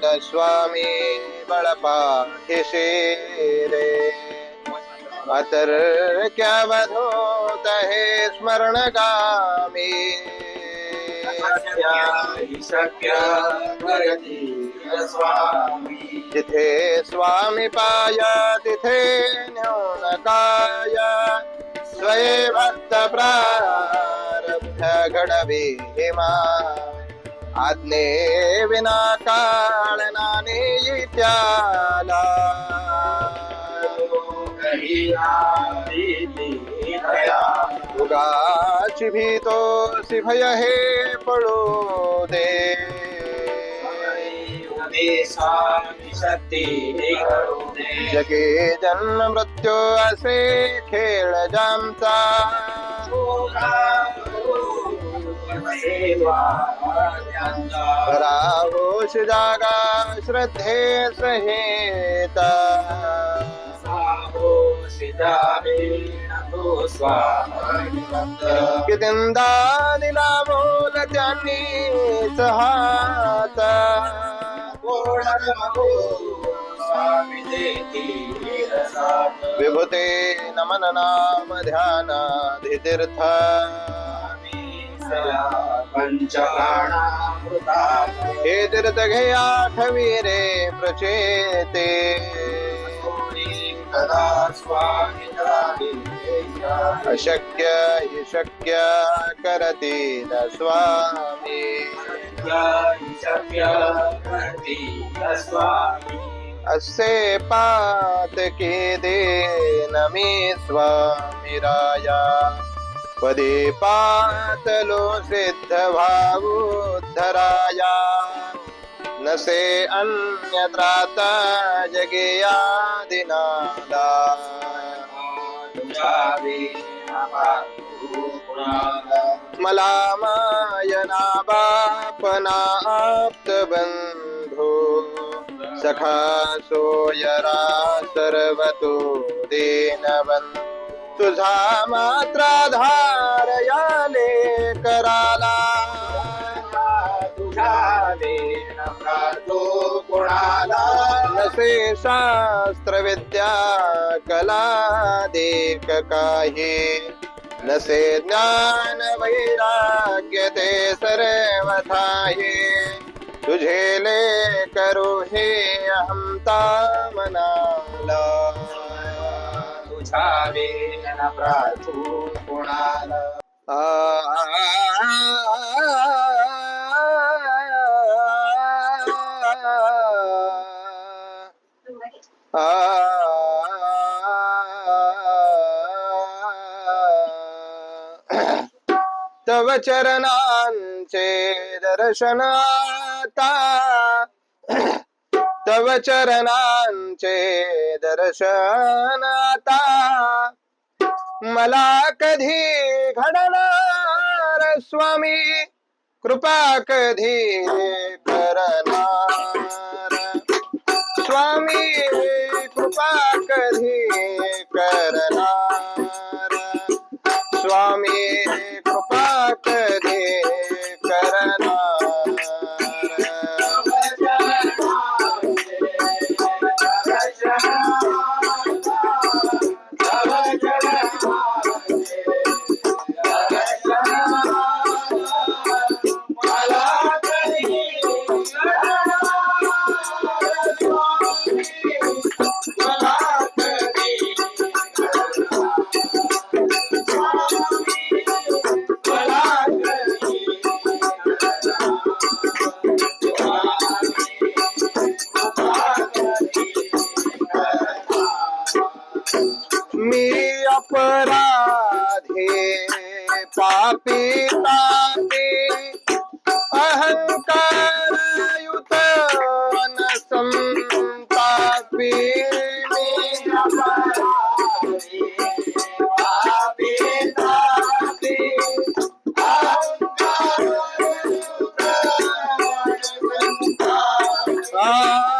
ಕಡ ಸ್ವಾಮಿ ಬಳಪಾಠಿಷೇ अतर्क्यावधूत हे स्मरणगामी. तिथे स्वामी पाया तिथे न्यूनकाय स्वये भक्त प्रारब्ध घडवी हिमा विना काळ नाने त्याला उगाची भीतोसी भय हे पडू दे जगे जन्म मृत्यू असे खेळ जामचा राहोश जागा श्रद्धे सहित। कितिंदा दिला बोल त्यांनी हात विभूते नमन नाम ध्यान धितीर्थ पंचप्राणामृता हे प्रचेते। कदा स्वामी अशक्य हि शक्य करती न स्वामी। शक्य करती स्वामी। असे पात के दे नमी स्वामी राया पदे पातलो सिद्ध भावुद्धराया नसे अन्यत्राता जगे आदिनादा मला मायना बापना आप्त बंधू। सखा सोयरा सर्वतो दीनवन तुझा मात्राधार याले कराला कोणाला? नसे शास्त्र विद्या कला देख काही. नसे ज्ञान वैराग्य ते सर्वथाही. तुझे ले करू हे अहमता मनाला. सांगावे न तव चरणांचे दर्शनाता तव चरणांचे दर्शन आता. मला कधी घडणार स्वामी? कृपा कधी करणार? स्वामी मी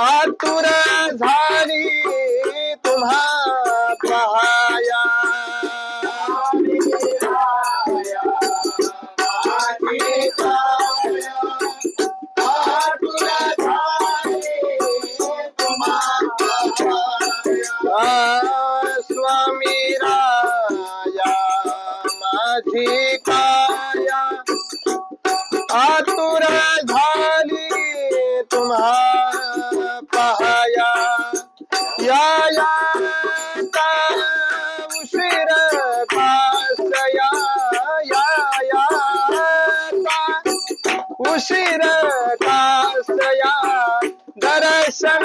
आतुर झाली तुम्हा उशीर कासया दर्शन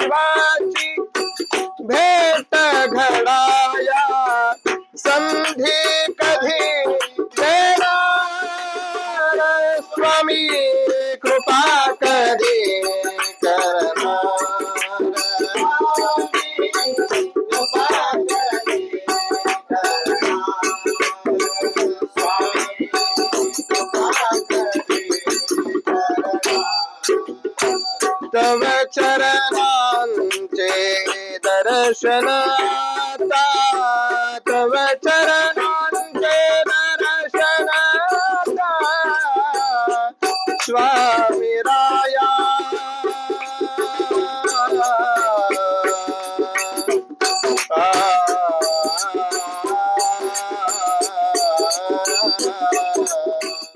निवासी भेंट घड़ाया संधि कभी तेरा स्वामी कृपा करे करना तब चरणा Bella.